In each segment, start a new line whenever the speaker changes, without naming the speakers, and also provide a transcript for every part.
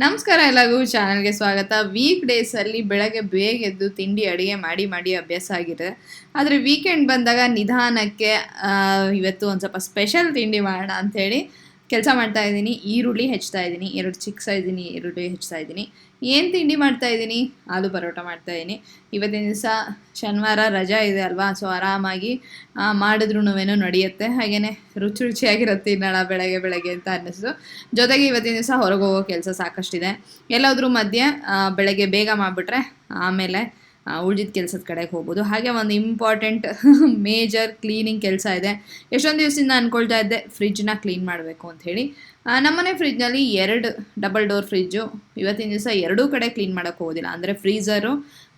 ನಮಸ್ಕಾರ ಎಲ್ಲರಿಗೂ, ಚಾನಲ್ಗೆ ಸ್ವಾಗತ. ವೀಕ್ ಡೇಸಲ್ಲಿ ಬೆಳಗ್ಗೆ ಬೇಗ ಎದ್ದು ತಿಂಡಿ ಅಡುಗೆ ಮಾಡಿ ಮಾಡಿ ಅಭ್ಯಾಸ ಆಗಿದೆ. ಆದರೆ ವೀಕೆಂಡ್ ಬಂದಾಗ ನಿಧಾನಕ್ಕೆ ಇವತ್ತು ಒಂದು ಸ್ವಲ್ಪ ಸ್ಪೆಷಲ್ ತಿಂಡಿ ಮಾಡೋಣ ಅಂಥೇಳಿ ಕೆಲಸ ಮಾಡ್ತಾ ಇದ್ದೀನಿ. ಈರುಳ್ಳಿ ಹೆಚ್ಚ್ತಾ ಇದ್ದೀನಿ. ಎರಡು ಚಿಕ್ಕ ಇದ್ದೀನಿ ಈರುಳ್ಳಿ ಹೆಚ್ಚ್ತಾ ಇದ್ದೀನಿ. ಏನು ತಿಂಡಿ ಮಾಡ್ತಾ ಇದ್ದೀನಿ ಆಲೂ ಪರೋಟ ಮಾಡ್ತಾ ಇದ್ದೀನಿ ಇವತ್ತಿನ ದಿವಸ ಶನಿವಾರ ರಜಾ ಇದೆ ಅಲ್ವಾ? ಸೊ ಆರಾಮಾಗಿ ಮಾಡಿದ್ರೂ ನಡೆಯುತ್ತೆ. ಹಾಗೆಯೇ ರುಚಿ ರುಚಿಯಾಗಿರುತ್ತೆ ತಿನ್ನೋಣ ಬೆಳಗ್ಗೆ ಬೆಳಗ್ಗೆ ಅಂತ ಅನ್ನಿಸ್ತು. ಜೊತೆಗೆ ಇವತ್ತಿನ ದಿವಸ ಹೊರಗೆ ಹೋಗೋ ಕೆಲಸ ಸಾಕಷ್ಟಿದೆ. ಎಲ್ಲಾದರೂ ಮಧ್ಯೆ ಬೆಳಗ್ಗೆ ಬೇಗ ಮಾಡಿಬಿಟ್ರೆ ಆಮೇಲೆ ಉಳಿದಿದ್ದ ಕೆಲಸದ ಕಡೆಗೆ ಹೋಗ್ಬೋದು. ಹಾಗೆ ಒಂದು ಇಂಪಾರ್ಟೆಂಟ್ ಮೇಜರ್ ಕ್ಲೀನಿಂಗ್ ಕೆಲಸ ಇದೆ. ಎಷ್ಟೊಂದು ದಿವಸದಿಂದ ಅಂದ್ಕೊಳ್ತಾ ಇದ್ದೆ ಫ್ರಿಜ್ನ ಕ್ಲೀನ್ ಮಾಡಬೇಕು ಅಂಥೇಳಿ ನಮ್ಮನೆ ಫ್ರಿಜ್ನಲ್ಲಿ ಎರಡು ಡಬಲ್ ಡೋರ್ ಫ್ರಿಜ್ಜು ಇವತ್ತಿನ ದಿವಸ ಎರಡೂ ಕಡೆ ಕ್ಲೀನ್ ಮಾಡೋಕ್ಕೆ ಹೋಗೋದಿಲ್ಲ. ಅಂದರೆ ಫ್ರೀಝರು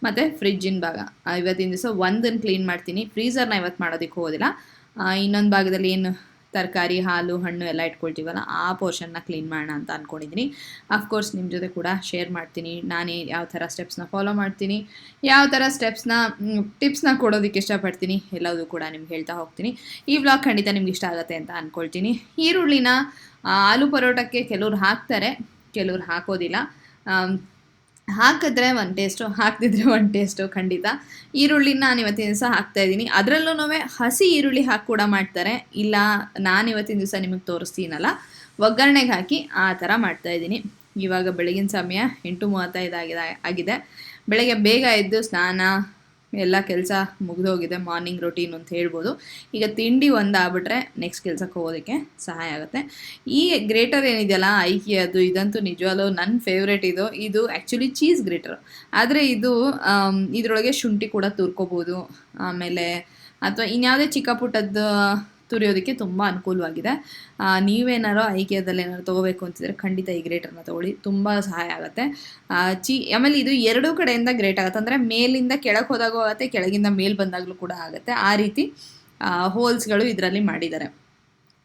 ಮತ್ತು ಫ್ರಿಜ್ಜಿನ ಭಾಗ. ಇವತ್ತಿನ ದಿವಸ ಒಂದನ್ನು ಕ್ಲೀನ್ ಮಾಡ್ತೀನಿ. ಫ್ರೀಝರ್ನ ಇವತ್ತು ಮಾಡೋದಕ್ಕೆ ಹೋಗೋದಿಲ್ಲ. ಇನ್ನೊಂದು ಭಾಗದಲ್ಲಿ ಏನು ತರಕಾರಿ, ಹಾಲು, ಹಣ್ಣು ಎಲ್ಲ ಇಟ್ಕೊಳ್ತೀವಲ್ಲ, ಆ ಪೋರ್ಷನ್ನ ಕ್ಲೀನ್ ಮಾಡೋಣ ಅಂತ ಅಂದ್ಕೊಂಡಿದ್ದೀನಿ ಅಫ್ಕೋರ್ಸ್ ನಿಮ್ಮ ಜೊತೆ ಕೂಡ ಶೇರ್ ಮಾಡ್ತೀನಿ. ನಾನೇ ಯಾವ ಥರ ಸ್ಟೆಪ್ಸ್ನ ಫಾಲೋ ಮಾಡ್ತೀನಿ. ಯಾವ ಥರ ಸ್ಟೆಪ್ಸ್ನ ಟಿಪ್ಸ್ನ ಕೊಡೋದಕ್ಕೆ ಇಷ್ಟಪಡ್ತೀನಿ ಎಲ್ಲದೂ ಕೂಡ ನಿಮ್ಗೆ ಹೇಳ್ತಾ ಹೋಗ್ತೀನಿ. ಈ ವ್ಲಾಗ್ ಖಂಡಿತ ನಿಮ್ಗೆ ಇಷ್ಟ ಆಗುತ್ತೆ ಅಂತ ಅಂದ್ಕೊಳ್ತೀನಿ ಈರುಳ್ಳಿನ ಆಲೂ ಪರೋಟಕ್ಕೆ ಕೆಲವ್ರು ಹಾಕ್ತಾರೆ, ಕೆಲವ್ರು ಹಾಕೋದಿಲ್ಲ. ಹಾಕಿದ್ರೆ ಒಂದು ಟೇಸ್ಟು ಹಾಕದಿದ್ರೆ ಒಂದು ಟೇಸ್ಟು ಖಂಡಿತ. ಈರುಳ್ಳಿನ ನಾನು ಇವತ್ತಿನ ದಿವಸ ಹಾಕ್ತಾ ಇದ್ದೀನಿ. ಅದರಲ್ಲೂ ಹಸಿ ಈರುಳ್ಳಿ ಹಾಕಿ ಕೂಡ ಮಾಡ್ತಾರೆ. ಇಲ್ಲ, ನಾನು ಇವತ್ತಿನ ದಿವಸ ನಿಮಗೆ ತೋರಿಸ್ತೀನಲ್ಲ. ಒಗ್ಗರಣೆಗೆ ಹಾಕಿ ಆ ಥರ ಮಾಡ್ತಾ ಇದ್ದೀನಿ. ಇವಾಗ ಬೆಳಗಿನ ಸಮಯ ಎಂಟು ಮೂವತ್ತೈದು ಆಗಿದೆ ಆಗಿದೆ. ಬೆಳಗ್ಗೆ ಬೇಗ ಎದ್ದು ಸ್ನಾನ ಎಲ್ಲ ಕೆಲಸ ಮುಗಿದೋಗಿದೆ ಮಾರ್ನಿಂಗ್ ರೊಟೀನ್ ಅಂತ ಹೇಳ್ಬೋದು. ಈಗ ತಿಂಡಿ ಒಂದು ಆಗ್ಬಿಟ್ರೆ ನೆಕ್ಸ್ಟ್ ಕೆಲಸಕ್ಕೆ ಹೋಗೋದಕ್ಕೆ ಸಹಾಯ ಆಗುತ್ತೆ. ಈ ಗ್ರೇಟರ್ ಏನಿದೆಯಲ್ಲ ಐಕಿ ಅದು ಇದಂತೂ ನಿಜವಾಗ್ಲೂ ನನ್ನ ಫೇವ್ರೇಟ್ ಇದು. ಇದು ಆ್ಯಕ್ಚುಲಿ ಚೀಸ್ ಗ್ರೇಟರ್ ಆದರೆ ಇದು ಇದರೊಳಗೆ ಶುಂಠಿ ಕೂಡ ತುರ್ಕೋಬೋದು. ಆಮೇಲೆ, ಅಥವಾ ಇನ್ಯಾವುದೇ ಚಿಕ್ಕ ಪುಟ್ಟದ್ದು ತುರಿಯೋದಕ್ಕೆ ತುಂಬ ಅನುಕೂಲವಾಗಿದೆ. ನೀವೇನಾರು ಐಕಿಯಾದಲ್ಲಿ ಏನಾದ್ರು ತೊಗೋಬೇಕು ಅಂತಿದ್ರೆ ಖಂಡಿತ ಈ ಗ್ರೇಟರ್ನ ತೊಗೊಳ್ಳಿ. ತುಂಬ ಸಹಾಯ ಆಗುತ್ತೆ. ಚಿ, ಆಮೇಲೆ ಇದು ಎರಡೂ ಕಡೆಯಿಂದ ಗ್ರೇಟ್ ಆಗುತ್ತೆ. ಅಂದರೆ ಮೇಲಿಂದ ಕೆಳಗೆ ಹೋದಾಗೂ ಆಗುತ್ತೆ, ಕೆಳಗಿಂದ ಮೇಲ್ ಬಂದಾಗಲೂ ಕೂಡ ಆಗುತ್ತೆ. ಆ ರೀತಿ ಹೋಲ್ಸ್ಗಳು ಇದರಲ್ಲಿ ಮಾಡಿದ್ದಾರೆ.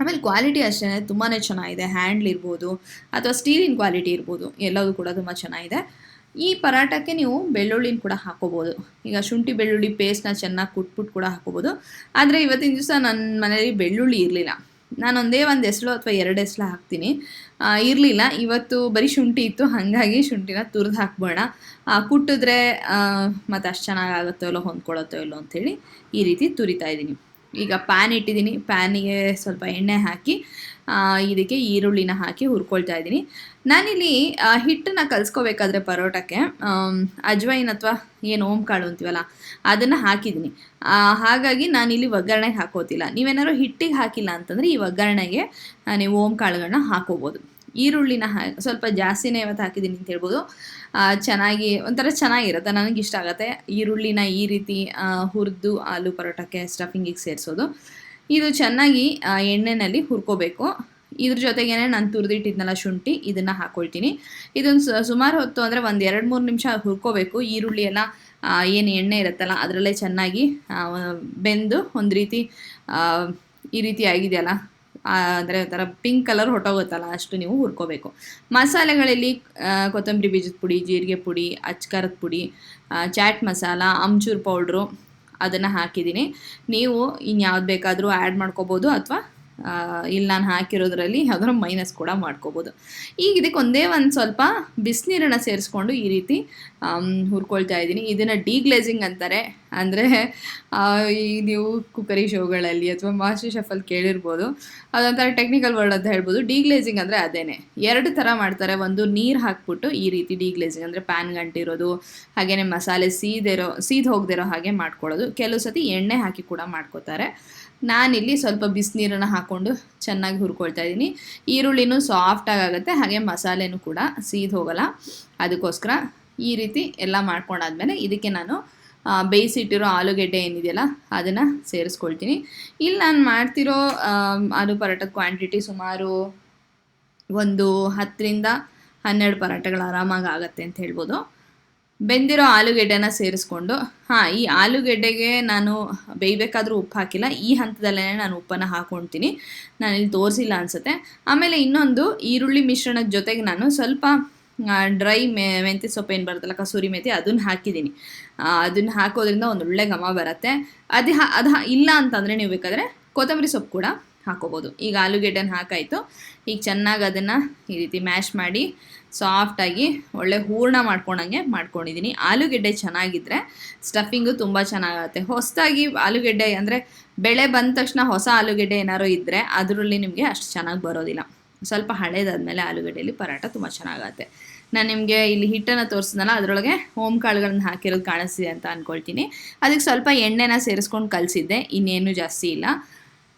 ಆಮೇಲೆ ಕ್ವಾಲಿಟಿ ಅಷ್ಟೇ ತುಂಬಾ ಚೆನ್ನಾಗಿದೆ. ಹ್ಯಾಂಡ್ಲ್ ಇರ್ಬೋದು, ಅಥವಾ ಸ್ಟೀಲಿನ ಕ್ವಾಲಿಟಿ ಇರ್ಬೋದು ಎಲ್ಲವೂ ಕೂಡ ತುಂಬ ಚೆನ್ನಾಗಿದೆ. ಈ ಪರಾಟಕ್ಕೆ ನೀವು ಬೆಳ್ಳುಳ್ಳಿನ ಕೂಡ ಹಾಕೋಬೋದು. ಈಗ ಶುಂಠಿ ಬೆಳ್ಳುಳ್ಳಿ ಪೇಸ್ಟ್ನ ಚೆನ್ನಾಗಿ ಕುಟ್ಬಿಟ್ಟು ಕೂಡ ಹಾಕೋಬೋದು. ಆದರೆ ಇವತ್ತಿನ ದಿವಸ ನನ್ನ ಮನೆಯಲ್ಲಿ ಬೆಳ್ಳುಳ್ಳಿ ಇರಲಿಲ್ಲ. ಒಂದೇ ಒಂದು ಹೆಸಳು ಅಥವಾ ಎರಡು ಹೆಸಳು ಹಾಕ್ತೀನಿ. ಇರಲಿಲ್ಲ. ಇವತ್ತು ಬರೀ ಶುಂಠಿ ಇತ್ತು. ಹಾಗಾಗಿ ಶುಂಠಿನ ತುರಿದು ಹಾಕ್ಬೋಣ. ಕುಟ್ಟಿದ್ರೆ ಮತ್ತು ಅಷ್ಟು ಚೆನ್ನಾಗಾಗುತ್ತೋ ಇಲ್ಲೋ ಹೊಂದ್ಕೊಳ್ಳುತ್ತೋ ಇಲ್ಲೋ ಅಂಥೇಳಿ ಈ ರೀತಿ ತುರಿತಾ ಇದ್ದೀನಿ. ಈಗ ಪ್ಯಾನ್ ಇಟ್ಟಿದ್ದೀನಿ. ಪ್ಯಾನಿಗೆ ಸ್ವಲ್ಪ ಎಣ್ಣೆ ಹಾಕಿ ಇದಕ್ಕೆ ಈರುಳ್ಳಿನ ಹಾಕಿ ಹುರ್ಕೊಳ್ತಾ ಇದ್ದೀನಿ. ನಾನಿಲ್ಲಿ ಹಿಟ್ಟನ್ನು ಕಲಿಸ್ಕೋಬೇಕಾದ್ರೆ ಪರೋಟಕ್ಕೆ ಅಜ್ವೈನ್ ಅಥವಾ ಏನು ಓಂ ಕಾಳು ಅಂತೀವಲ್ಲ, ಅದನ್ನು ಹಾಕಿದ್ದೀನಿ. ಹಾಗಾಗಿ ನಾನಿಲ್ಲಿ ಒಗ್ಗರಣೆಗೆ ಹಾಕೋತಿಲ್ಲ. ನೀವೇನಾದ್ರು ಹಿಟ್ಟಿಗೆ ಹಾಕಿಲ್ಲ ಅಂತಂದರೆ ಈ ಒಗ್ಗರಣೆಗೆ ನೀವು ಓಂ ಕಾಳುಗಳನ್ನ ಹಾಕೋಬೋದು. ಈರುಳ್ಳಿನ ಹಾ, ಸ್ವಲ್ಪ ಜಾಸ್ತಿನೇ ಇವತ್ತು ಹಾಕಿದ್ದೀನಿ ಅಂತ ಹೇಳ್ಬೋದು. ಚೆನ್ನಾಗಿ, ಒಂಥರ ಚೆನ್ನಾಗಿರುತ್ತೆ ನನಗೆ ಇಷ್ಟ ಆಗುತ್ತೆ. ಈರುಳ್ಳಿನ ಈ ರೀತಿ ಹುರಿದು ಆಲೂ ಪರೋಟಕ್ಕೆ ಸ್ಟಫಿಂಗಿಗೆ ಸೇರಿಸೋದು. ಇದು ಚೆನ್ನಾಗಿ ಎಣ್ಣೆಯಲ್ಲಿ ಹುರ್ಕೋಬೇಕು. ಇದ್ರ ಜೊತೆಗೇನೆ ನಾನು ತುರಿದಿಟ್ಟಿದ್ನಲ್ಲ ಶುಂಠಿ, ಇದನ್ನು ಹಾಕ್ಕೊಳ್ತೀನಿ ಇದೊಂದು ಸುಮಾರು ಹೊತ್ತು ಅಂದರೆ ಒಂದು ಎರಡು ಮೂರು ನಿಮಿಷ ಹುರ್ಕೋಬೇಕು. ಈರುಳ್ಳಿ ಎಲ್ಲ ಏನು ಎಣ್ಣೆ ಇರುತ್ತಲ್ಲ, ಅದರಲ್ಲೇ ಚೆನ್ನಾಗಿ ಬೆಂದು ಒಂದು ರೀತಿ ಈ ರೀತಿ ಆಗಿದೆಯಲ್ಲ ಅಂದರೆ ಒಂಥರ ಪಿಂಕ್ ಕಲರ್ ಹೊಟ್ಟೋಗುತ್ತಲ್ಲ ಅಷ್ಟು ನೀವು ಹುರ್ಕೋಬೇಕು. ಮಸಾಲೆಗಳಲ್ಲಿ ಕೊತ್ತಂಬರಿ ಬೀಜದ ಪುಡಿ, ಜೀರಿಗೆ ಪುಡಿ ಅಚ್ಕಾರದ ಪುಡಿ ಚಾಟ್ ಮಸಾಲ ಅಮ್ಚೂರ್ ಪೌಡ್ರು ಅದನ್ನು ಹಾಕಿದ್ದೀನಿ. ನೀವು ಇನ್ಯಾವ್ದು ಬೇಕಾದರೂ ಆ್ಯಡ್ ಮಾಡ್ಕೋಬೋದು ಅಥವಾ ಇಲ್ಲಿ ನಾನು ಹಾಕಿರೋದ್ರಲ್ಲಿ ಯಾವ್ದಾದ್ರು ಮೈನಸ್ ಕೂಡ ಮಾಡ್ಕೋಬೋದು. ಈಗ ಇದಕ್ಕೆ ಒಂದೇ ಒಂದು ಸ್ವಲ್ಪ ಬಿಸಿನೀರನ್ನ ಸೇರಿಸ್ಕೊಂಡು ಈ ರೀತಿ ಹುರ್ಕೊಳ್ತಾ ಇದ್ದೀನಿ. ಇದನ್ನು ಡೀಗ್ಲೇಸಿಂಗ್ ಅಂತಾರೆ. ಅಂದರೆ ಈ ನೀವು ಕುಕ್ಕರಿ ಶೋಗಳಲ್ಲಿ ಅಥವಾ ಮಾಸ್ಟರ್ ಶೆಫಲ್ಲಿ ಕೇಳಿರ್ಬೋದು. ಅದೊಂಥರ ಟೆಕ್ನಿಕಲ್ ವರ್ಡ್ ಅಂತ ಹೇಳ್ಬೋದು. ಡೀಗ್ಲೇಸಿಂಗ್ ಅಂದರೆ ಅದೇನೆ. ಎರಡು ಥರ ಮಾಡ್ತಾರೆ. ಒಂದು ನೀರು ಹಾಕ್ಬಿಟ್ಟು ಈ ರೀತಿ ಡೀಗ್ಲೇಸಿಂಗ್ ಅಂದರೆ ಪ್ಯಾನ್ ಗಂಟಿರೋದು ಹಾಗೆಯೇ ಮಸಾಲೆ ಸೀದಿರೋ, ಸೀದ್ ಹೋಗದಿರೋ ಹಾಗೆ ಮಾಡ್ಕೊಳ್ಳೋದು. ಕೆಲವು ಸತಿ ಎಣ್ಣೆ ಹಾಕಿ ಕೂಡ ಮಾಡ್ಕೋತಾರೆ. ನಾನಿಲ್ಲಿ ಸ್ವಲ್ಪ ಬಿಸಿನೀರನ್ನು ಹಾಕ್ಕೊಂಡು ಚೆನ್ನಾಗಿ ಹುರ್ಕೊಳ್ತಾ ಇದ್ದೀನಿ. ಈರುಳ್ಳಿನೂ ಸಾಫ್ಟಾಗಿ ಆಗುತ್ತೆ ಹಾಗೆ ಮಸಾಲೆನೂ ಕೂಡ ಸೀದ್ ಹೋಗಲ್ಲ. ಅದಕ್ಕೋಸ್ಕರ ಈ ರೀತಿ ಎಲ್ಲ ಮಾಡ್ಕೊಂಡಾದ್ಮೇಲೆ ಇದಕ್ಕೆ ನಾನು ಬೇಯಿಸಿಟ್ಟಿರೋ ಆಲೂಗೆಡ್ಡೆ ಏನಿದೆಯಲ್ಲ, ಅದನ್ನು ಸೇರಿಸ್ಕೊಳ್ತೀನಿ. ಇಲ್ಲಿ ನಾನು ಮಾಡ್ತಿರೋ ಆಲೂ ಪರೋಟದ ಕ್ವಾಂಟಿಟಿ ಸುಮಾರು ಒಂದು ಹತ್ತರಿಂದ ಹನ್ನೆರಡು ಪರೋಟಗಳು ಆರಾಮಾಗಿ ಆಗುತ್ತೆ ಅಂತ ಹೇಳ್ಬೋದು. ಬೆಂದಿರೋ ಆಲೂಗೆಡ್ಡೆನ ಸೇರಿಸ್ಕೊಂಡು, ಹಾಂ, ಈ ಆಲೂಗೆಡ್ಡೆಗೆ ನಾನು ಬೇಯಬೇಕಾದ್ರೂ ಉಪ್ಪು ಹಾಕಿಲ್ಲ. ಈ ಹಂತದಲ್ಲೇ ನಾನು ಉಪ್ಪನ್ನು ಹಾಕ್ಕೊಳ್ತೀನಿ ನಾನು ಇಲ್ಲಿ ತೋರಿಸಿಲ್ಲ ಅನಿಸುತ್ತೆ. ಆಮೇಲೆ ಇನ್ನೊಂದು ಈರುಳ್ಳಿ ಮಿಶ್ರಣದ ಜೊತೆಗೆ ನಾನು ಸ್ವಲ್ಪ ಡ್ರೈ ಮೆ ಸೊಪ್ಪು ಏನು ಬರುತ್ತಲ್ಲ, ಕಸೂರಿ ಮೆಂತೆ ಅದನ್ನು ಹಾಕಿದ್ದೀನಿ. ಅದನ್ನು ಹಾಕೋದ್ರಿಂದ ಒಂದು ಒಳ್ಳೆ ಘಮ ಬರುತ್ತೆ. ಅದು ಹಾ, ಅದು ಇಲ್ಲ ಅಂತಂದರೆ ನೀವು ಬೇಕಾದರೆ ಕೊತ್ತಂಬರಿ ಸೊಪ್ಪು ಕೂಡ ಹಾಕೋಬೋದು. ಈಗ ಆಲೂಗೆಡ್ಡೆನ ಹಾಕಾಯಿತು. ಈಗ ಚೆನ್ನಾಗಿ ಅದನ್ನು ಈ ರೀತಿ ಮ್ಯಾಶ್ ಮಾಡಿ ಸಾಫ್ಟಾಗಿ ಒಳ್ಳೆ ಹೂರ್ಣ ಮಾಡ್ಕೊಂಡಂಗೆ ಮಾಡ್ಕೊಂಡಿದ್ದೀನಿ ಆಲೂಗೆಡ್ಡೆ ಚೆನ್ನಾಗಿದ್ದರೆ ಸ್ಟಫಿಂಗು ತುಂಬ ಚೆನ್ನಾಗತ್ತೆ. ಹೊಸದಾಗಿ ಆಲೂಗೆಡ್ಡೆ ಅಂದರೆ ಬೆಳೆ ಬಂದ ತಕ್ಷಣ ಹೊಸ ಆಲೂಗೆಡ್ಡೆ ಏನಾದ್ರು ಇದ್ದರೆ ಅದರಲ್ಲಿ ನಿಮಗೆ ಅಷ್ಟು ಚೆನ್ನಾಗಿ ಬರೋದಿಲ್ಲ. ಸ್ವಲ್ಪ ಹಳೇದಾದಮೇಲೆ ಆಲೂಗಡ್ಡೆಯಲ್ಲಿ ಪರಾಟ ತುಂಬ ಚೆನ್ನಾಗತ್ತೆ. ನಾನು ನಿಮಗೆ ಇಲ್ಲಿ ಹಿಟ್ಟನ್ನು ತೋರಿಸಿದ್ನಲ್ಲ, ಅದರೊಳಗೆ ಓಮ್ ಕಾಳುಗಳನ್ನ ಹಾಕಿರೋದು ಕಾಣಿಸ್ತಿದೆ ಅಂತ ಅಂದ್ಕೊಳ್ತೀನಿ ಅದಕ್ಕೆ ಸ್ವಲ್ಪ ಎಣ್ಣೆನ ಸೇರಿಸ್ಕೊಂಡು ಕಲಿಸಿದ್ದೆ, ಇನ್ನೇನು ಜಾಸ್ತಿ ಇಲ್ಲ.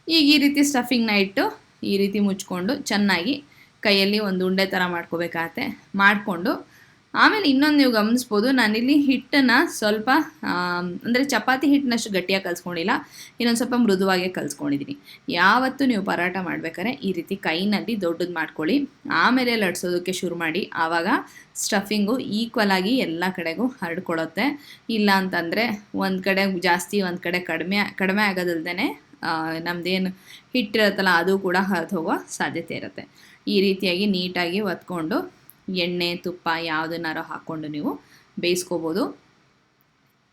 ಈಗ ಈ ರೀತಿ ಸ್ಟಫಿಂಗ್ನ ಇಟ್ಟು ಈ ರೀತಿ ಮುಚ್ಕೊಂಡು ಚೆನ್ನಾಗಿ ಕೈಯಲ್ಲಿ ಒಂದು ಉಂಡೆ ಥರ ಮಾಡ್ಕೋಬೇಕಾಗತ್ತೆ. ಮಾಡಿಕೊಂಡು ಆಮೇಲೆ ಇನ್ನೊಂದು ನೀವು ಗಮನಿಸ್ಬೋದು, ನಾನಿಲ್ಲಿ ಹಿಟ್ಟನ್ನು ಸ್ವಲ್ಪ ಅಂದರೆ ಚಪಾತಿ ಹಿಟ್ಟನ್ನಷ್ಟು ಗಟ್ಟಿಯಾಗಿ ಕಲಿಸ್ಕೊಂಡಿಲ್ಲ, ಇನ್ನೊಂದು ಸ್ವಲ್ಪ ಮೃದುವಾಗಿ ಕಲಿಸ್ಕೊಂಡಿದ್ದೀನಿ ಯಾವತ್ತೂ ನೀವು ಪರಾಟ ಮಾಡ್ಬೇಕಾದ್ರೆ ಈ ರೀತಿ ಕೈನಲ್ಲಿ ದೊಡ್ಡದು ಮಾಡ್ಕೊಳ್ಳಿ. ಆಮೇಲೆ ಲಟ್ಸೋದಕ್ಕೆ ಶುರು ಮಾಡಿ. ಆವಾಗ ಸ್ಟಫಿಂಗು ಈಕ್ವಲ್ ಆಗಿ ಎಲ್ಲ ಕಡೆಗೂ ಹರಡ್ಕೊಳತ್ತೆ ಇಲ್ಲ ಅಂತಂದರೆ ಒಂದು ಕಡೆ ಜಾಸ್ತಿ, ಒಂದು ಕಡೆ ಕಡಿಮೆ ಕಡಿಮೆ ಆಗೋದಲ್ದೇ ನಮ್ಮದೇನು ಹಿಟ್ಟಿರುತ್ತಲ್ಲ, ಅದು ಕೂಡ ಹರಿದು ಹೋಗೋ ಸಾಧ್ಯತೆ ಇರುತ್ತೆ. ಈ ರೀತಿಯಾಗಿ ನೀಟಾಗಿ ಒತ್ಕೊಂಡು ಎಣ್ಣೆ, ತುಪ್ಪ ಯಾವುದನ್ನಾರು ಹಾಕ್ಕೊಂಡು ನೀವು ಬೇಯಿಸ್ಕೋಬೋದು.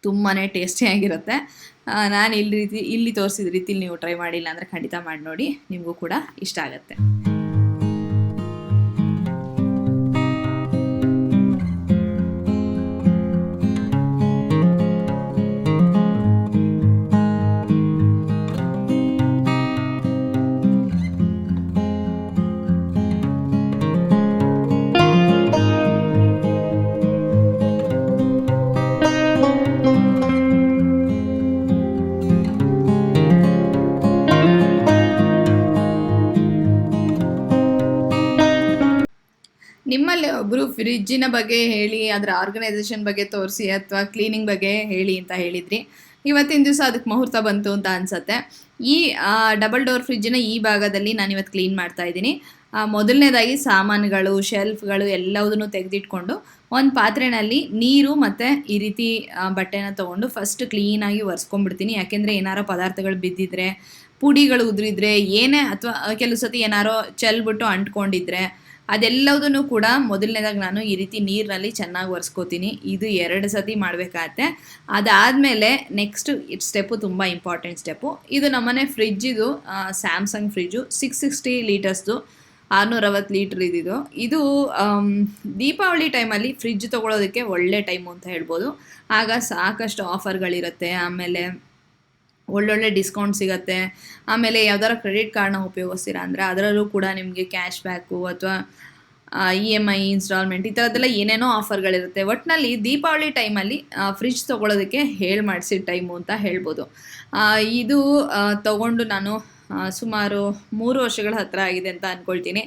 ತುಂಬಾ ಟೇಸ್ಟಿಯಾಗಿರುತ್ತೆ ನಾನು ಇಲ್ಲಿ ರೀತಿ, ಇಲ್ಲಿ ತೋರಿಸಿದ ರೀತಿಲಿ ನೀವು ಟ್ರೈ ಮಾಡಿಲ್ಲ ಅಂದರೆ ಖಂಡಿತ ಮಾಡಿ ನೋಡಿ, ನಿಮಗೂ ಕೂಡ ಇಷ್ಟ ಆಗುತ್ತೆ. ಒಬ್ಬರು ಫ್ರಿಜ್ಜಿನ ಬಗ್ಗೆ ಹೇಳಿ, ಅದರ ಆರ್ಗನೈಸೇಷನ್ ಬಗ್ಗೆ ತೋರಿಸಿ ಅಥವಾ ಕ್ಲೀನಿಂಗ್ ಬಗ್ಗೆ ಹೇಳಿ ಅಂತ ಹೇಳಿದ್ರಿ. ಇವತ್ತಿನ ದಿವಸ ಅದಕ್ಕೆ ಮುಹೂರ್ತ ಬಂತು ಅಂತ ಅನ್ಸತ್ತೆ. ಈ ಡಬಲ್ ಡೋರ್ ಫ್ರಿಜ್ಜಿನ ಈ ಭಾಗದಲ್ಲಿ ನಾನು ಇವತ್ತು ಕ್ಲೀನ್ ಮಾಡ್ತಾ ಇದ್ದೀನಿ. ಮೊದಲನೇದಾಗಿ ಸಾಮಾನುಗಳು ಶೆಲ್ಫ್ಗಳು ಎಲ್ಲವುದನ್ನು ತೆಗೆದಿಟ್ಕೊಂಡು, ಒಂದು ಪಾತ್ರೆನಲ್ಲಿ ನೀರು ಮತ್ತು ಈ ರೀತಿ ಬಟ್ಟೆನ ತೊಗೊಂಡು ಫಸ್ಟ್ ಕ್ಲೀನಾಗಿ ಒರೆಸ್ಕೊಂಡ್ಬಿಡ್ತೀನಿ. ಯಾಕೆಂದರೆ ಏನಾರೋ ಪದಾರ್ಥಗಳು ಬಿದ್ದಿದ್ರೆ, ಪುಡಿಗಳು ಉದುರಿದ್ರೆ, ಏನೇ ಅಥವಾ ಕೆಲವು ಸತಿ ಏನಾರೋ ಚೆಲ್ಬಿಟ್ಟು ಅಂಟ್ಕೊಂಡಿದ್ರೆ ಅದೆಲ್ಲವುದನ್ನು ಕೂಡ ಮೊದಲನೇದಾಗಿ ನಾನು ಈ ರೀತಿ ನೀರಿನಲ್ಲಿ ಚೆನ್ನಾಗಿ ಒರೆಸ್ಕೋತೀನಿ. ಇದು ಎರಡು ಸತಿ ಮಾಡಬೇಕಾಗತ್ತೆ. ಅದಾದಮೇಲೆ ನೆಕ್ಸ್ಟ್ ಇಟ್ ಸ್ಟೆಪ್ಪು ತುಂಬ ಇಂಪಾರ್ಟೆಂಟ್ ಸ್ಟೆಪ್ಪು ಇದು ನಮ್ಮನೆ ಫ್ರಿಜ್ಜಿದು ಸ್ಯಾಮ್ಸಂಗ್ ಫ್ರಿಜ್ಜು ಸಿಕ್ಸ್ ಸಿಕ್ಸ್ಟಿ ಲೀಟರ್ಸ್ದು, ಆರುನೂರವತ್ತು ಲೀಟ್ರ್ ಇದ್ದಿದ್ದು. ಇದು ದೀಪಾವಳಿ ಟೈಮಲ್ಲಿ ಫ್ರಿಜ್ ತೊಗೊಳೋದಕ್ಕೆ ಒಳ್ಳೆ ಟೈಮು ಅಂತ ಹೇಳ್ಬೋದು. ಆಗ ಸಾಕಷ್ಟು ಆಫರ್ಗಳಿರುತ್ತೆ ಆಮೇಲೆ ಒಳ್ಳೊಳ್ಳೆ ಡಿಸ್ಕೌಂಟ್ ಸಿಗುತ್ತೆ. ಆಮೇಲೆ ಯಾವ್ದಾರ ಕ್ರೆಡಿಟ್ ಕಾರ್ಡ್ನ ಉಪಯೋಗಿಸ್ತೀರಾ ಅಂದರೆ ಅದರಲ್ಲೂ ಕೂಡ ನಿಮಗೆ ಕ್ಯಾಶ್ ಬ್ಯಾಕು ಅಥವಾ ಇ ಎಂ ಐ ಇನ್ಸ್ಟಾಲ್ಮೆಂಟ್ ಈ ಥರದ್ದೆಲ್ಲ ಏನೇನೋ ಆಫರ್ಗಳಿರುತ್ತೆ ಒಟ್ಟಿನಲ್ಲಿ ದೀಪಾವಳಿ ಟೈಮಲ್ಲಿ ಫ್ರಿಜ್ ತೊಗೊಳೋದಕ್ಕೆ ಹೇಳಿ ಮಾಡಿಸಿದ ಟೈಮು ಅಂತ ಹೇಳ್ಬೋದು. ಇದು ತಗೊಂಡು ನಾನು ಸುಮಾರು ಮೂರು ವರ್ಷಗಳ ಹತ್ತಿರ ಆಗಿದೆ ಅಂತ ಅಂದ್ಕೊಳ್ತೀನಿ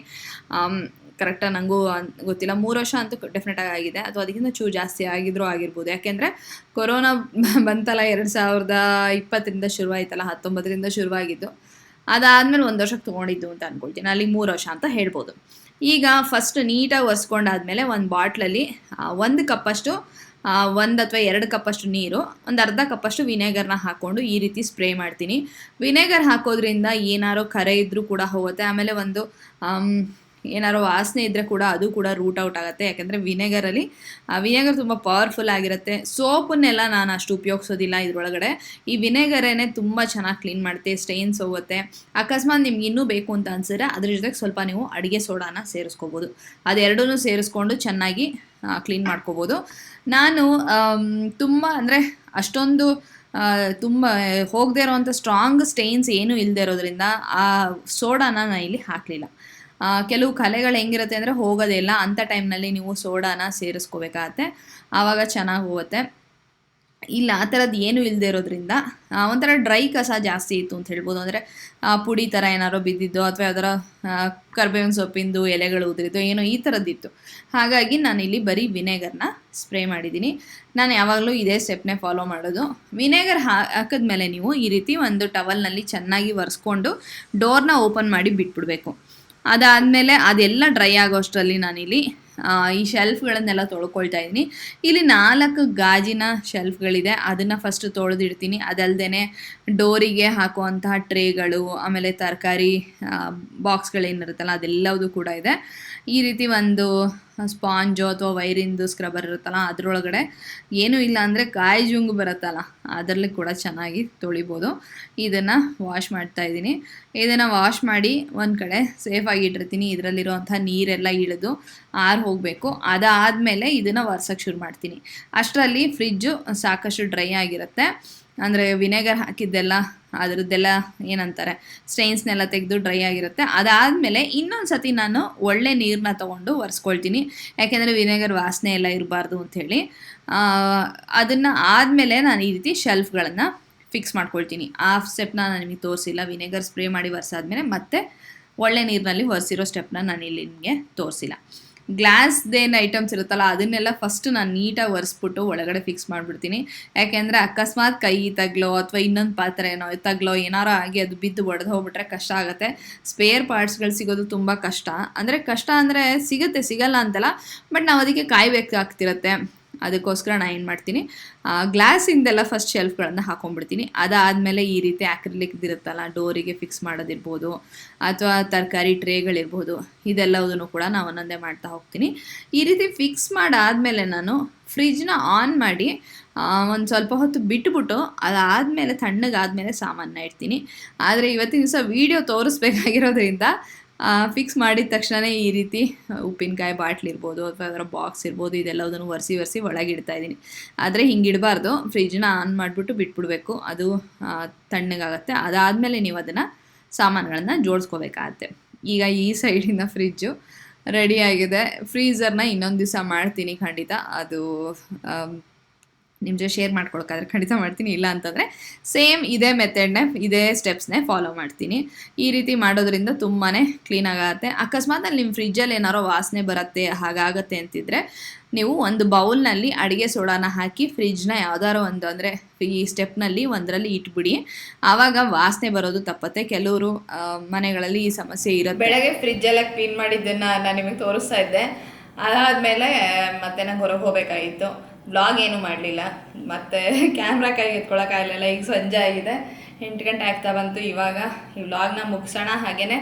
ಕರೆಕ್ಟಾಗಿ ನನಗೂ ಗೊತ್ತಿಲ್ಲ. ಮೂರು ವರ್ಷ ಅಂತೂ ಡೆಫಿನೆಟಾಗಿ ಆಗಿದೆ. ಅಥವಾ ಅದಕ್ಕಿಂತ ಚೂ ಜಾಸ್ತಿ ಆಗಿದ್ರೂ ಆಗಿರ್ಬೋದು. ಯಾಕೆಂದರೆ ಕೊರೋನಾ ಬಂತಲ್ಲ ಎರಡು ಸಾವಿರದ ಇಪ್ಪತ್ತರಿಂದ ಶುರುವಾಯಿತಲ್ಲ, ಹತ್ತೊಂಬತ್ತರಿಂದ ಶುರುವಾಗಿದ್ದು. ಅದಾದಮೇಲೆ ಒಂದು ವರ್ಷಕ್ಕೆ ತೊಗೊಂಡಿದ್ದು ಅಂತ ಅನ್ಕೊಳ್ತೀನಿ. ಅಲ್ಲಿ ಮೂರು ವರ್ಷ ಅಂತ ಹೇಳ್ಬೋದು. ಈಗ ಫಸ್ಟ್ ನೀಟಾಗಿ ಒರೆಸ್ಕೊಂಡಾದ್ಮೇಲೆ ಒಂದು ಬಾಟ್ಲಲ್ಲಿ ಒಂದು ಕಪ್ಪಷ್ಟು ಒಂದು ಅಥವಾ ಎರಡು ಕಪ್ಪಷ್ಟು ನೀರು, ಒಂದು ಅರ್ಧ ಕಪ್ಪಷ್ಟು ವಿನೆಗರ್ನ ಹಾಕ್ಕೊಂಡು ಈ ರೀತಿ ಸ್ಪ್ರೇ ಮಾಡ್ತೀನಿ. ವಿನೆಗರ್ ಹಾಕೋದ್ರಿಂದ ಏನಾರೋ ಕರೆ ಇದ್ದರೂ ಕೂಡ ಹೋಗುತ್ತೆ. ಆಮೇಲೆ ಒಂದು ಏನಾರೋ ವಾಸನೆ ಇದ್ದರೆ ಕೂಡ ಅದು ಕೂಡ ರೂಟ್ ಔಟ್ ಆಗುತ್ತೆ. ಯಾಕೆಂದರೆ ವಿನೆಗರಲ್ಲಿ ವಿನೆಗರ್ ತುಂಬ ಪವರ್ಫುಲ್ ಆಗಿರುತ್ತೆ. ಸೋಪನ್ನೆಲ್ಲ ನಾನು ಅಷ್ಟು ಉಪಯೋಗಿಸೋದಿಲ್ಲ ಇದ್ರೊಳಗಡೆ. ಈ ವಿನೆಗರೇನೆ ತುಂಬ ಚೆನ್ನಾಗಿ ಕ್ಲೀನ್ ಮಾಡುತ್ತೆ ಸ್ಟೈನ್ಸ್ ಹೋಗುತ್ತೆ. ಅಕಸ್ಮಾತ್ ನಿಮ್ಗೆ ಇನ್ನೂ ಬೇಕು ಅಂತ ಅನ್ಸಿದ್ರೆ ಅದ್ರ ಜೊತೆಗೆ ಸ್ವಲ್ಪ ನೀವು ಅಡುಗೆ ಸೋಡಾನ ಸೇರಿಸ್ಕೋಬೋದು. ಅದೆರಡೂ ಸೇರಿಸ್ಕೊಂಡು ಚೆನ್ನಾಗಿ ಕ್ಲೀನ್ ಮಾಡ್ಕೋಬೋದು. ನಾನು ತುಂಬಾ ಅಂದರೆ ಅಷ್ಟೊಂದು ತುಂಬ ಹೋಗದೇ ಇರೋವಂಥ ಸ್ಟ್ರಾಂಗ್ ಸ್ಟೈನ್ಸ್ ಏನೂ ಇಲ್ಲದೆ ಇರೋದ್ರಿಂದ ಆ ಸೋಡಾನ ನಾನು ಇಲ್ಲಿ ಹಾಕಲಿಲ್ಲ. ಕೆಲವು ಕಲೆಗಳು ಹೆಂಗಿರುತ್ತೆ ಅಂದರೆ ಹೋಗೋದೇ ಇಲ್ಲ. ಅಂಥ ಟೈಮ್ನಲ್ಲಿ ನೀವು ಸೋಡಾನ ಸೇರಿಸ್ಕೋಬೇಕಾಗತ್ತೆ. ಆವಾಗ ಚೆನ್ನಾಗಿ ಹೋಗುತ್ತೆ. ಇಲ್ಲ, ಆ ಥರದ್ದು ಏನೂ ಇಲ್ಲದೆ ಇರೋದ್ರಿಂದ ಒಂಥರ ಡ್ರೈ ಕಸ ಜಾಸ್ತಿ ಇತ್ತು ಅಂತ ಹೇಳ್ಬೋದು. ಅಂದರೆ ಪುಡಿ ಥರ ಏನಾರೋ ಬಿದ್ದಿದ್ದು ಅಥವಾ ಯಾವ್ದಾರ ಕರ್ಬೇವಿನ ಸೊಪ್ಪಿಂದು ಎಲೆಗಳು ಉದುರಿದ್ದು ಏನೋ ಈ ಥರದ್ದಿತ್ತು ಹಾಗಾಗಿ ನಾನಿಲ್ಲಿ ಬರೀ ವಿನೆಗರ್ನ ಸ್ಪ್ರೇ ಮಾಡಿದ್ದೀನಿ. ನಾನು ಯಾವಾಗಲೂ ಇದೇ ಸ್ಟೆಪ್ನೇ ಫಾಲೋ ಮಾಡೋದು. ವಿನೆಗರ್ ಹಾಕಿದ್ಮೇಲೆ ನೀವು ಈ ರೀತಿ ಒಂದು ಟವಲ್ನಲ್ಲಿ ಚೆನ್ನಾಗಿ ಒರೆಸ್ಕೊಂಡು, ಡೋರ್ನ ಓಪನ್ ಮಾಡಿ ಬಿಟ್ಬಿಡ್ಬೇಕು. ಅದಾದಮೇಲೆ ಅದೆಲ್ಲ ಡ್ರೈ ಆಗೋಷ್ಟರಲ್ಲಿ ನಾನಿಲ್ಲಿ ಆ, ಈ ಶೆಲ್ಫ್ಗಳನ್ನೆಲ್ಲ ತೊಳ್ಕೊಳ್ತಾ ಇದ್ದೀನಿ. ಇಲ್ಲಿ ನಾಲ್ಕು ಗಾಜಿನ ಶೆಲ್ಫ್ಗಳಿದೆ ಅದನ್ನು ಫಸ್ಟ್ ತೊಳೆದಿಡ್ತೀನಿ. ಅದಲ್ಲದೆ ಡೋರಿಗೆ ಹಾಕುವಂತಹ ಟ್ರೇಗಳು ಆಮೇಲೆ ತರಕಾರಿ ಬಾಕ್ಸ್ಗಳೇನಿರುತ್ತಲ್ಲ ಅದೆಲ್ಲವುದು ಕೂಡ ಇದೆ. ಈ ರೀತಿ ಒಂದು ಸ್ಪಾಂಜು ಅಥವಾ ವೈರಿಂದು ಸ್ಕ್ರಬ್ಬರ್ ಇರುತ್ತಲ್ಲ, ಅದರೊಳಗಡೆ ಏನೂ ಇಲ್ಲ ಅಂದರೆ ಕಾಯಿ ಜುಂಗು ಬರುತ್ತಲ್ಲ, ಅದರಲ್ಲಿ ಕೂಡ ಚೆನ್ನಾಗಿ ತೊಳಿಬೋದು. ಇದನ್ನು ವಾಶ್ ಮಾಡ್ತಾ ಇದ್ದೀನಿ. ಇದನ್ನು ವಾಶ್ ಮಾಡಿ ಒಂದು ಕಡೆ ಸೇಫಾಗಿ ಇಟ್ಟಿರ್ತೀನಿ. ಇದರಲ್ಲಿರುವಂಥ ನೀರೆಲ್ಲ ಇಳಿದು ಆರು ಹೋಗಬೇಕು. ಅದಾದಮೇಲೆ ಇದನ್ನು ಒರ್ಸೋಕ್ಕೆ ಶುರು ಮಾಡ್ತೀನಿ. ಅಷ್ಟರಲ್ಲಿ ಫ್ರಿಜ್ಜು ಸಾಕಷ್ಟು ಡ್ರೈ ಆಗಿರುತ್ತೆ. ಅಂದರೆ ವಿನೆಗರ್ ಹಾಕಿದ್ದೆಲ್ಲ, ಅದರದ್ದೆಲ್ಲ ಏನಂತಾರೆ ಸ್ಟೈನ್ಸ್ನೆಲ್ಲ ತೆಗೆದು ಡ್ರೈ ಆಗಿರುತ್ತೆ. ಅದಾದಮೇಲೆ ಇನ್ನೊಂದು ಸತಿ ನಾನು ಒಳ್ಳೆ ನೀರನ್ನ ತೊಗೊಂಡು ಒರೆಸ್ಕೊಳ್ತೀನಿ. ಯಾಕೆಂದರೆ ವಿನೆಗರ್ ವಾಸನೆ ಎಲ್ಲ ಇರಬಾರ್ದು ಅಂಥೇಳಿ ಅದನ್ನು ಆದಮೇಲೆ ನಾನು ಈ ರೀತಿ ಶೆಲ್ಫ್ಗಳನ್ನು ಫಿಕ್ಸ್ ಮಾಡ್ಕೊಳ್ತೀನಿ. ಆ ಸ್ಟೆಪ್ನ ನಾನು ನಿಮಗೆ ತೋರಿಸಿಲ್ಲ, ವಿನೆಗರ್ ಸ್ಪ್ರೇ ಮಾಡಿ ಒರೆಸಾದ್ಮೇಲೆ ಮತ್ತೆ ಒಳ್ಳೆ ನೀರಿನಲ್ಲಿ ಒರೆಸಿರೋ ಸ್ಟೆಪ್ನ ನಾನು ಇಲ್ಲಿ ನಿಮಗೆ ತೋರಿಸಿಲ್ಲ. ಗ್ಲಾಸ್ದೇನು ಐಟಮ್ಸ್ ಇರುತ್ತಲ್ಲ, ಅದನ್ನೆಲ್ಲ ಫಸ್ಟ್ ನಾನು ನೀಟಾಗಿ ಒರೆಸ್ಬಿಟ್ಟು ಒಳಗಡೆ ಫಿಕ್ಸ್ ಮಾಡಿಬಿಡ್ತೀನಿ. ಯಾಕೆಂದರೆ ಅಕಸ್ಮಾತ್ ಕೈ ತಗ್ಲೋ ಅಥವಾ ಇನ್ನೊಂದು ಪಾತ್ರೆ ಏನೋ ತಗ್ಲೋ, ಏನಾರೋ ಆಗಿ ಅದು ಬಿದ್ದು ಒಡೆದು ಹೋಗ್ಬಿಟ್ರೆ ಕಷ್ಟ ಆಗುತ್ತೆ. ಸ್ಪೇರ್ ಪಾರ್ಟ್ಸ್ಗಳು ಸಿಗೋದು ತುಂಬ ಕಷ್ಟ. ಅಂದರೆ ಕಷ್ಟ ಅಂದರೆ ಸಿಗುತ್ತೆ, ಸಿಗಲ್ಲ ಅಂತಲ್ಲ ಬಟ್ ನಾವು ಅದಕ್ಕೆ ಕಾಯ್ಬೇಕಾಗ್ತಿರತ್ತೆ. ಅದಕ್ಕೋಸ್ಕರ ನಾನು ಏನು ಮಾಡ್ತೀನಿ ಗ್ಲಾಸಿಂದೆಲ್ಲ ಫಸ್ಟ್ ಶೆಲ್ಫ್ಗಳನ್ನು ಹಾಕೊಂಡ್ಬಿಡ್ತೀನಿ. ಅದಾದಮೇಲೆ ಈ ರೀತಿ ಇರುತ್ತಲ್ಲ ಡೋರಿಗೆ ಫಿಕ್ಸ್ ಮಾಡೋದಿರ್ಬೋದು, ಅಥವಾ ತರಕಾರಿ ಟ್ರೇಗಳಿರ್ಬೋದು ಇದೆಲ್ಲದನ್ನು ಕೂಡ ನಾನು ಒಂದೊಂದೇ ಮಾಡ್ತಾ ಹೋಗ್ತೀನಿ. ಈ ರೀತಿ ಫಿಕ್ಸ್ ಮಾಡಾದಮೇಲೆ ನಾನು ಫ್ರಿಜ್ನ ಆನ್ ಮಾಡಿ ಒಂದು ಸ್ವಲ್ಪ ಹೊತ್ತು ಬಿಟ್ಬಿಟ್ಟು ಅದಾದಮೇಲೆ ತಣ್ಣಗಾದಮೇಲೆ ಸಾಮಾನನ್ನ ಇಡ್ತೀನಿ. ಆದರೆ ಇವತ್ತಿನ ದಿವಸ ವೀಡಿಯೋ ತೋರಿಸ್ಬೇಕಾಗಿರೋದ್ರಿಂದ ಫಿಕ್ಸ್ ಮಾಡಿದ ತಕ್ಷಣವೇ ಈ ರೀತಿ ಉಪ್ಪಿನಕಾಯಿ ಬಾಟ್ಲ್ ಇರ್ಬೋದು ಅಥವಾ ಅದರ ಬಾಕ್ಸ್ ಇರ್ಬೋದು, ಇದೆಲ್ಲದನ್ನು ಒರೆಸಿ ಒರೆಸಿ ಒಳಗೆ ಇಡ್ತಾ ಇದ್ದೀನಿ. ಆದರೆ ಹಿಂಗೆ ಇಡಬಾರ್ದು. ಫ್ರಿಜ್ನ ಆನ್ ಮಾಡಿಬಿಟ್ಟು ಬಿಟ್ಬಿಡ್ಬೇಕು. ಅದು ತಣ್ಣಗಾಗತ್ತೆ. ಅದಾದಮೇಲೆ ನೀವು ಅದನ್ನು ಸಾಮಾನುಗಳನ್ನು ಜೋಡಿಸ್ಕೋಬೇಕಾಗತ್ತೆ. ಈಗ ಈ ಸೈಡಿನ ಫ್ರಿಜ್ಜು ರೆಡಿಯಾಗಿದೆ ಫ್ರೀಝರ್ನ ಇನ್ನೊಂದು ದಿವಸ ಮಾಡ್ತೀನಿ ಖಂಡಿತ. ಅದು ನಿಮ್ಮ ಜೊತೆ ಶೇರ್ ಮಾಡ್ಕೊಳಕ್ಕಾದ್ರೆ ಖಂಡಿತ ಮಾಡ್ತೀನಿ. ಇಲ್ಲ ಅಂತಂದರೆ ಸೇಮ್ ಇದೇ ಮೆಥಡ್ನೇ ಇದೇ ಸ್ಟೆಪ್ಸ್ನೇ ಫಾಲೋ ಮಾಡ್ತೀನಿ. ಈ ರೀತಿ ಮಾಡೋದ್ರಿಂದ ತುಂಬಾ ಕ್ಲೀನಾಗತ್ತೆ ಅಕಸ್ಮಾತ್ ಅಲ್ಲಿ ನಿಮ್ಮ ಫ್ರಿಜ್ಜಲ್ಲಿ ಏನಾರೋ ವಾಸನೆ ಬರುತ್ತೆ, ಹಾಗಾಗತ್ತೆ ಅಂತಿದ್ರೆ ನೀವು ಒಂದು ಬೌಲ್ನಲ್ಲಿ ಅಡುಗೆ ಸೋಡಾನ ಹಾಕಿ ಫ್ರಿಜ್ನ ಯಾವ್ದಾರೋ ಒಂದು ಅಂದರೆ ಈ ಸ್ಟೆಪ್ನಲ್ಲಿ ಒಂದರಲ್ಲಿ ಇಟ್ಬಿಡಿ. ಆವಾಗ ವಾಸನೆ ಬರೋದು ತಪ್ಪತ್ತೆ. ಕೆಲವರು ಮನೆಗಳಲ್ಲಿ ಈ ಸಮಸ್ಯೆ ಇರೋದು ಬೆಳಗ್ಗೆ ಫ್ರಿಜ್ಜೆಲ್ಲ ಕ್ಲೀನ್ ಮಾಡಿದ್ದನ್ನು ನಾನು ನಿಮಗೆ ತೋರಿಸ್ತಾ ಇದ್ದೆ. ಅದಾದಮೇಲೆ ಮತ್ತೆ ನಂಗೆ ಹೊರಗೆ ಹೋಗಬೇಕಾಗಿತ್ತು. ಬ್ಲಾಗ್ ಏನು ಮಾಡಲಿಲ್ಲ. ಮತ್ತು ಕ್ಯಾಮ್ರಾ ಕೈಗೆ ಎತ್ಕೊಳ್ಳೋಕ್ಕಾಗಲಿಲ್ಲ ಈಗ ಸಂಜೆ ಆಗಿದೆ. ಎಂಟು ಗಂಟೆ ಆಗ್ತಾ ಬಂತು ಇವಾಗ. ಈ ವ್ಲಾಗ್ನ ಮುಗಿಸೋಣ ಹಾಗೆಯೇ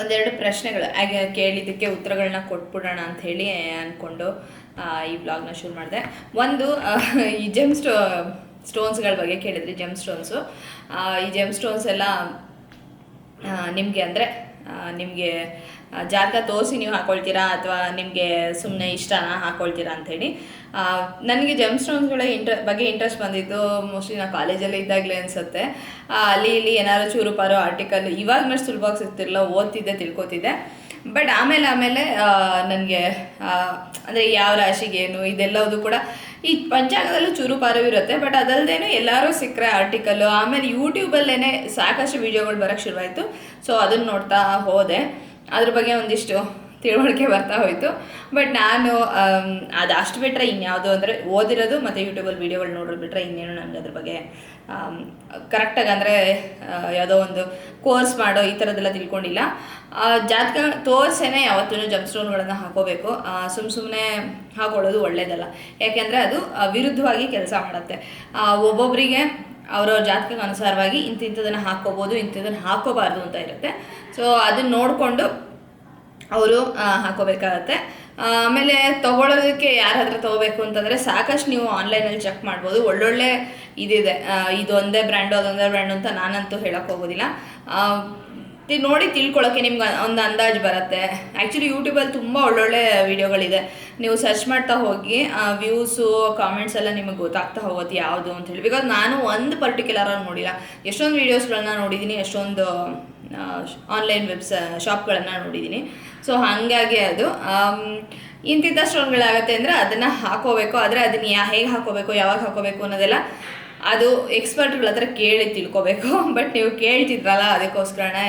ಒಂದೆರಡು ಪ್ರಶ್ನೆಗಳು. ಹಾಗೆ ಕೇಳಿದ್ದಕ್ಕೆ ಉತ್ತರಗಳನ್ನ ಕೊಟ್ಬಿಡೋಣ ಅಂತ ಹೇಳಿ ಅಂದ್ಕೊಂಡು ಈ ವ್ಲಾಗ್ನ ಶುರು ಮಾಡಿದೆ. ಒಂದು ಈ ಜೆಮ್ ಸ್ಟೋ ಸ್ಟೋನ್ಸ್ಗಳ ಬಗ್ಗೆ ಕೇಳಿದ್ರಿ ಜೆಮ್ ಸ್ಟೋನ್ಸು ಈ ಜೆಮ್ ಸ್ಟೋನ್ಸ್ ಎಲ್ಲ ನಿಮಗೆ ಅಂದರೆ ನಿಮಗೆ ಜಾತಕ ತೋರಿಸಿ ನೀವು ಹಾಕೊಳ್ತೀರಾ ಅಥವಾ ನಿಮಗೆ ಸುಮ್ಮನೆ ಇಷ್ಟನ ಹಾಕೊಳ್ತೀರಾ ಅಂಥೇಳಿ. ನನಗೆ ಜಮ್ ಸ್ಟೋನ್ಸ್ಗಳ ಇಂಟ್ರ ಬಗ್ಗೆ ಇಂಟ್ರೆಸ್ಟ್ ಬಂದಿದ್ದು ಮೋಸ್ಟ್ಲಿ ನಾನು ಕಾಲೇಜಲ್ಲಿ ಇದ್ದಾಗಲೇ ಅನಿಸುತ್ತೆ. ಅಲ್ಲಿ ಇಲ್ಲಿ ಏನಾದ್ರು ಚೂರು ಪಾರೋ ಆರ್ಟಿಕಲ್ ಇವಾಗ ಸುಲಭವಾಗಿ ಸಿಗ್ತಿರಲ್ಲ ಓದ್ತಿದ್ದೆ, ತಿಳ್ಕೊತಿದ್ದೆ. ಬಟ್ ಆಮೇಲೆ ಆಮೇಲೆ ನನಗೆ ಅಂದರೆ ಯಾವ ರಾಶಿಗೇನು ಇದೆಲ್ಲವುದು ಕೂಡ ಈ ಪಂಚಾಂಗದಲ್ಲೂ ಚೂರು ಪಾರು ಇರುತ್ತೆ. ಬಟ್ ಅದಲ್ಲದೇನು ಎಲ್ಲರೂ ಸಿಕ್ಕರೆ ಆರ್ಟಿಕಲ್ಲು ಆಮೇಲೆ ಯೂಟ್ಯೂಬಲ್ಲೇ ಸಾಕಷ್ಟು ವೀಡಿಯೋಗಳು ಬರೋಕ್ಕೆ ಶುರುವಾಯಿತು. ಸೊ ಅದನ್ನು ನೋಡ್ತಾ ಹೋದೆ. ಅದ್ರ ಬಗ್ಗೆ ಒಂದಿಷ್ಟು ತಿಳುವಳಿಕೆ ಬರ್ತಾ ಹೋಯಿತು. ಬಟ್ ನಾನು ಅದು ಅಷ್ಟು ಬಿಟ್ಟರೆ ಇನ್ಯಾವುದು ಅಂದರೆ ಓದಿರೋದು ಮತ್ತು ಯೂಟ್ಯೂಬಲ್ಲಿ ವೀಡಿಯೋಗಳು ನೋಡೋದು ಬಿಟ್ಟರೆ ಇನ್ನೇನು ನನಗೆ ಅದ್ರ ಬಗ್ಗೆ ಕರೆಕ್ಟಾಗಿ ಅಂದರೆ ಯಾವುದೋ ಒಂದು ಕೋರ್ಸ್ ಮಾಡೋ ಈ ಥರದ್ದೆಲ್ಲ ತಿಳ್ಕೊಂಡಿಲ್ಲ. ಜಾತಕ ತೋರ್ಸೇನೆ ಯಾವತ್ತೂ ಜಂಪ್ ಸ್ಟೋನ್ಗಳನ್ನು ಹಾಕೋಬೇಕು. ಸುಮ್ಮ ಸುಮ್ಮನೆ ಹಾಕೊಳ್ಳೋದು ಒಳ್ಳೇದಲ್ಲ. ಯಾಕೆಂದರೆ ಅದು ವಿರುದ್ಧವಾಗಿ ಕೆಲಸ ಮಾಡುತ್ತೆ. ಒಬ್ಬೊಬ್ಬರಿಗೆ ಅವರವ್ರ ಜಾತಕಕ್ಕೆ ಅನುಸಾರವಾಗಿ ಇಂಥಿಂಥದನ್ನು ಹಾಕೋಬೋದು ಇಂಥದನ್ನು ಹಾಕೋಬಾರ್ದು ಅಂತ ಇರುತ್ತೆ. ಸೊ ಅದನ್ನ ನೋಡಿಕೊಂಡು ಅವರು ಹಾಕೋಬೇಕಾಗತ್ತೆ. ಆಮೇಲೆ ತೊಗೊಳೋದಕ್ಕೆ ಯಾರ ಹತ್ರ ತೊಗೋಬೇಕು ಅಂತಂದರೆ ಸಾಕಷ್ಟು ನೀವು ಆನ್ಲೈನಲ್ಲಿ ಚೆಕ್ ಮಾಡ್ಬೋದು. ಒಳ್ಳೊಳ್ಳೆ ಇದಿದೆ. ಇದೊಂದೇ ಬ್ರ್ಯಾಂಡು, ಅದೊಂದೇ ಬ್ರ್ಯಾಂಡು ಅಂತ ನಾನಂತೂ ಹೇಳೋಕ್ಕೆ ಹೋಗೋದಿಲ್ಲ. ನೋಡಿ ತಿಳ್ಕೊಳ್ಳೋಕ್ಕೆ ನಿಮ್ಗೆ ಒಂದು ಅಂದಾಜು ಬರುತ್ತೆ. ಆ್ಯಕ್ಚುಲಿ ಯೂಟ್ಯೂಬಲ್ಲಿ ತುಂಬ ಒಳ್ಳೊಳ್ಳೆ ವೀಡಿಯೋಗಳಿದೆ. ನೀವು ಸರ್ಚ್ ಮಾಡ್ತಾ ಹೋಗಿ ವ್ಯೂಸು ಕಾಮೆಂಟ್ಸ್ ಎಲ್ಲ ನಿಮಗೆ ಗೊತ್ತಾಗ್ತಾ ಹೋಗುತ್ತೆ ಯಾವುದು ಅಂತ ಹೇಳಿ. ಬಿಕಾಸ್ ನಾನು ಒಂದು ಪರ್ಟಿಕ್ಯುಲರ್ ಆಗಿ ನೋಡಿಲ್ಲ. ಎಷ್ಟೊಂದು ವೀಡಿಯೋಸ್ಗಳನ್ನ ನೋಡಿದ್ದೀನಿ, ಎಷ್ಟೊಂದು ಆನ್ಲೈನ್ ವೆಬ್ಸ ಶಾಪ್ಗಳನ್ನು ನೋಡಿದ್ದೀನಿ. ಸೊ ಹಾಗಾಗಿ ಅದು. ಇಂತಿಂಥ ಸ್ಟೋನ್ಗಳಾಗತ್ತೆ ಅಂದರೆ ಅದನ್ನು ಹಾಕೋಬೇಕು. ಆದರೆ ಅದನ್ನು ಯಾ, ಹೇಗೆ ಹಾಕೋಬೇಕು, ಯಾವಾಗ ಹಾಕೋಬೇಕು ಅನ್ನೋದೆಲ್ಲ ಅದು ಎಕ್ಸ್ಪರ್ಟ್ಗಳ ಹತ್ರ ಕೇಳಿ ತಿಳ್ಕೊಬೇಕು. ಬಟ್ ನೀವು ಕೇಳ್ತಿದ್ರಲ್ಲ, ಅದಕ್ಕೋಸ್ಕರನೇ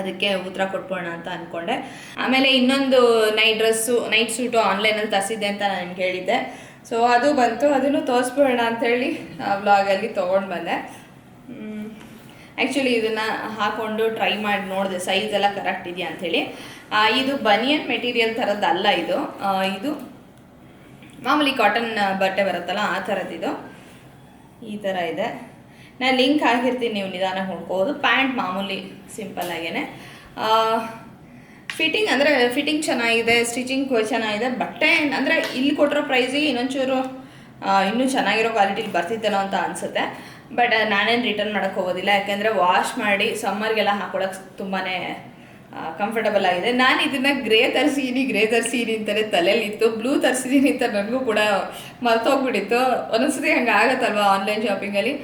ಅದಕ್ಕೆ ಉತ್ತರ ಕೊಟ್ಬೋಣ ಅಂತ ಅಂದ್ಕೊಂಡೆ ಆಮೇಲೆ ಇನ್ನೊಂದು ನೈಟ್ ಡ್ರೆಸ್ಸು ನೈಟ್ ಸೂಟು ಆನ್ಲೈನಲ್ಲಿ ತರಿಸಿದ್ದೆ ಅಂತ ನಾನು ಹೇಳಿದ್ದೆ. ಸೊ ಅದು ಬಂತು. ಅದನ್ನು ತೋರಿಸ್ಬೋಣ ಅಂಥೇಳಿ ವ್ಲಾಗಲ್ಲಿ ತೊಗೊಂಡು ಬಂದೆ. ಆ್ಯಕ್ಚುಲಿ ಇದನ್ನು ಹಾಕ್ಕೊಂಡು ಟ್ರೈ ಮಾಡಿ ನೋಡಿದೆ. ಸೈಜ್ ಎಲ್ಲ ಕರೆಕ್ಟ್ ಇದೆಯಾ ಅಂಥೇಳಿ ಇದು ಬನಿಯನ್ ಮೆಟೀರಿಯಲ್ ಥರದ್ದಲ್ಲ ಇದು. ಇದು ಮಾಮೂಲಿ ಕಾಟನ್ ಬಟ್ಟೆ ಬರುತ್ತಲ್ಲ, ಆ ಥರದ್ದಿದು ಈ ಥರ ಇದೆ. ನಾನು ಲಿಂಕ್ ಹಾಕಿರ್ತೀನಿ, ನೀವು ನಿಧಾನ ಹುಡ್ಕೋದು. ಪ್ಯಾಂಟ್ ಮಾಮೂಲಿ ಸಿಂಪಲ್ ಆಗೇ ಫಿಟ್ಟಿಂಗ್ ಅಂದರೆ ಫಿಟ್ಟಿಂಗ್ ಚೆನ್ನಾಗಿದೆ ಸ್ಟಿಚಿಂಗ್ ಚೆನ್ನಾಗಿದೆ, ಬಟ್ಟೆ ಅಂದರೆ ಇಲ್ಲಿ ಕೊಟ್ಟಿರೋ ಪ್ರೈಸಿಗೆ ಇನ್ನೊಂಚೂರು ಇನ್ನೂ ಚೆನ್ನಾಗಿರೋ ಕ್ವಾಲಿಟಿಲಿ ಬರ್ತಿದ್ದೇನೋ ಅಂತ ಅನಿಸುತ್ತೆ. ಬಟ್ ನಾನೇನು ರಿಟರ್ನ್ ಮಾಡೋಕ್ಕೆ ಹೋಗೋದಿಲ್ಲ. ಯಾಕೆಂದರೆ ವಾಶ್ ಮಾಡಿ ಸಮ್ಮರ್ಗೆಲ್ಲ ಹಾಕೊಳಕ್ಕೆ ತುಂಬಾ ಕಂಫರ್ಟಬಲ್ ಆಗಿದೆ. ನಾನು ಇದನ್ನ ಗ್ರೇ ತರಿಸಿದೀನಿ ಗ್ರೇ ತರಿಸಿದೀನಿ ಅಂತಲೇ ತಲೆಯಲ್ಲಿತ್ತು. ಬ್ಲೂ ತರಿಸಿದೀನಿ ಅಂತ ನನಗೂ ಕೂಡ ಮರ್ತೋಗ್ಬಿಟ್ಟಿತ್ತು. ಒಂದೊಂದ್ಸತಿ ಹಂಗೆ ಆಗುತ್ತಲ್ವಾ ಆನ್ಲೈನ್ ಶಾಪಿಂಗಲ್ಲಿ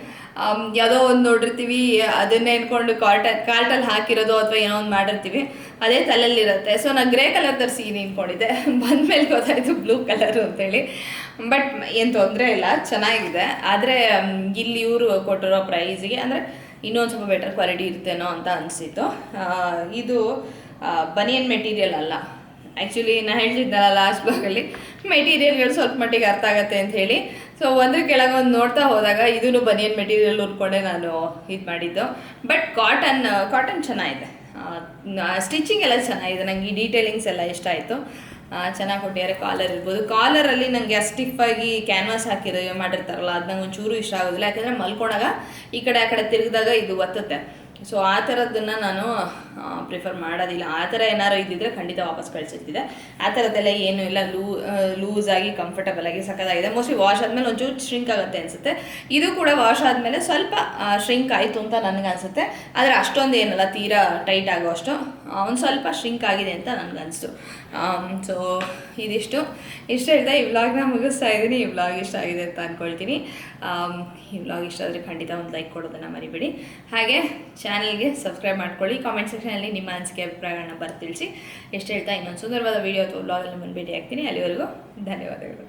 ಯಾವುದೋ ಒಂದು ನೋಡಿರ್ತೀವಿ, ಅದನ್ನೇ ಇಟ್ಕೊಂಡು ಕಾರ್ಟ್ ಕಾರ್ಟಲ್ಲಿ ಹಾಕಿರೋದು ಅಥವಾ ಏನೋ ಒಂದು ಮಾಡಿರ್ತೀವಿ, ಅದೇ ತಲೆಯಲ್ಲಿರುತ್ತೆ. ಸೊ ನಾನು ಗ್ರೇ ಕಲರ್ ತರಿಸಿದೀನಿ ಅಂದ್ಕೊಂಡಿದ್ದೆ ಬಂದಮೇಲೆ ಗೊತ್ತಾಯಿತು ಬ್ಲೂ ಕಲರು ಅಂತೇಳಿ. ಬಟ್ ಏನು ತೊಂದರೆ ಇಲ್ಲ, ಚೆನ್ನಾಗಿದೆ. ಆದರೆ ಇಲ್ಲಿ ಇವರು ಕೊಟ್ಟಿರೋ ಪ್ರೈಸಿಗೆ ಅಂದರೆ ಇನ್ನೊಂದು ಸ್ವಲ್ಪ ಬೆಟರ್ ಕ್ವಾಲಿಟಿ ಇರುತ್ತೇನೋ ಅಂತ ಅನಿಸಿತ್ತು. ಇದು ಬನಿಯನ್ ಮೆಟೀರಿಯಲ್ ಅಲ್ಲ. ಆ್ಯಕ್ಚುಲಿ ನಾನು ಹೇಳ್ತಿದ್ದಲ್ಲ ಲಾಸ್ಟ್ ಭಾಗಲ್ಲಿ ಮೆಟೀರಿಯಲ್ಗಳು ಸ್ವಲ್ಪ ಮಟ್ಟಿಗೆ ಅರ್ಥ ಆಗತ್ತೆ ಅಂತ ಹೇಳಿ. ಸೊ ಒಂದ್ರ ಕೆಳಗೆ ಒಂದು ನೋಡ್ತಾ ಹೋದಾಗ ಇದೂ ಬನಿಯನ್ ಮೆಟೀರಿಯಲ್ ಉರ್ಕೊಂಡೆ ನಾನು ಇದು ಮಾಡಿದ್ದು. ಬಟ್ ಕಾಟನ್ ಕಾಟನ್ ಚೆನ್ನಾಗಿದೆ. ಸ್ಟಿಚಿಂಗ್ ಎಲ್ಲ ಚೆನ್ನಾಗಿದೆ. ನನಗೆ ಈ ಡೀಟೇಲಿಂಗ್ಸ್ ಎಲ್ಲ ಇಷ್ಟ ಆಯಿತು. ಚೆನ್ನಾಗಿ ಕೊಟ್ಟಿದ್ದಾರೆ ಕಾಲರ್ ಇರ್ಬೋದು. ಕಾಲರಲ್ಲಿ ನನಗೆ ಸ್ಟಿಫಾಗಿ ಕ್ಯಾನ್ವಾಸ್ ಹಾಕಿರೋ ಮಾಡಿರ್ತಾರಲ್ಲ ಅದು ನಂಗೆ ಒಂಚೂರು ಇಷ್ಟ ಆಗೋದಿಲ್ಲ. ಯಾಕಂದರೆ ಮಲ್ಕೊಂಡಾಗ ಈ ಕಡೆ, ಆ ಕಡೆ ತಿರುಗಿದಾಗ ಇದು ಒತ್ತುತ್ತೆ. ಸೊ ಆ ಥರದ್ದನ್ನು ನಾನು ಪ್ರಿಫರ್ ಮಾಡೋದಿಲ್ಲ. ಆ ಥರ ಏನಾರು ಇದ್ದಿದ್ರೆ ಖಂಡಿತ ವಾಪಸ್ ಕಳಿಸಿರ್ತಿದೆ ಆ ಥರದ್ದೆಲ್ಲ ಏನೂ ಇಲ್ಲ. ಲೂ ಲೂಸ್ ಆಗಿ ಕಂಫರ್ಟಬಲ್ ಆಗಿ ಸಖತ್ತಾಗಿದೆ. ಮೋಸ್ಟ್ಲಿ ವಾಶ್ ಆದಮೇಲೆ ಒಂಚೂರು ಶ್ರಿಂಕ್ ಆಗುತ್ತೆ ಅನಿಸುತ್ತೆ. ಇದು ಕೂಡ ವಾಶ್ ಆದಮೇಲೆ ಸ್ವಲ್ಪ ಶ್ರಿಂಕ್ ಆಯಿತು ಅಂತ ನನಗೆ ಅನಿಸುತ್ತೆ ಆದರೆ ಅಷ್ಟೊಂದು ಏನಲ್ಲ ತೀರಾ ಟೈಟ್ ಆಗೋ ಅಷ್ಟು. ಒಂದು ಸ್ವಲ್ಪ ಶ್ರಿಂಕ್ ಆಗಿದೆ ಅಂತ ನನಗನ್ನಿಸ್ತು ಸೊ ಇದಿಷ್ಟು. ಇಷ್ಟ ಹೇಳ್ತಾ, ಈ ವ್ಲಾಗ್ನ ಮುಗಿಸ್ತಾ ಇದ್ದೀನಿ. ಈ ವ್ಲಾಗ್ ಇಷ್ಟ ಆಗಿದೆ ಅಂತ ಅಂದ್ಕೊಳ್ತೀನಿ ಈ ವ್ಲಾಗ್ ಇಷ್ಟ ಆದರೆ ಖಂಡಿತ ಒಂದು ಲೈಕ್ ಕೊಡೋದನ್ನು ಮರಿಬೇಡಿ. ಹಾಗೆ ಚಾನಲ್ಗೆ ಸಬ್ಸ್ಕ್ರೈಬ್ ಮಾಡ್ಕೊಳ್ಳಿ. ಕಾಮೆಂಟ್ ಸೆಕ್ಷನಲ್ಲಿ ನಿಮ್ಮ ಅನಿಸಿಕೆ ಅಭಿಪ್ರಾಯಗಳನ್ನ ಬರ್ತಿಳಿಸಿ. ಎಷ್ಟು ಹೇಳ್ತಾ, ಇನ್ನೊಂದು ಸುಂದರವಾದ ವೀಡಿಯೋ ಅಥವಾ ವ್ಲಾಗಲ್ಲಿ ಬಂದು ಭೇಟಿ ಆಗ್ತೀನಿ ಅಲ್ಲಿವರೆಗೂ ಧನ್ಯವಾದಗಳು.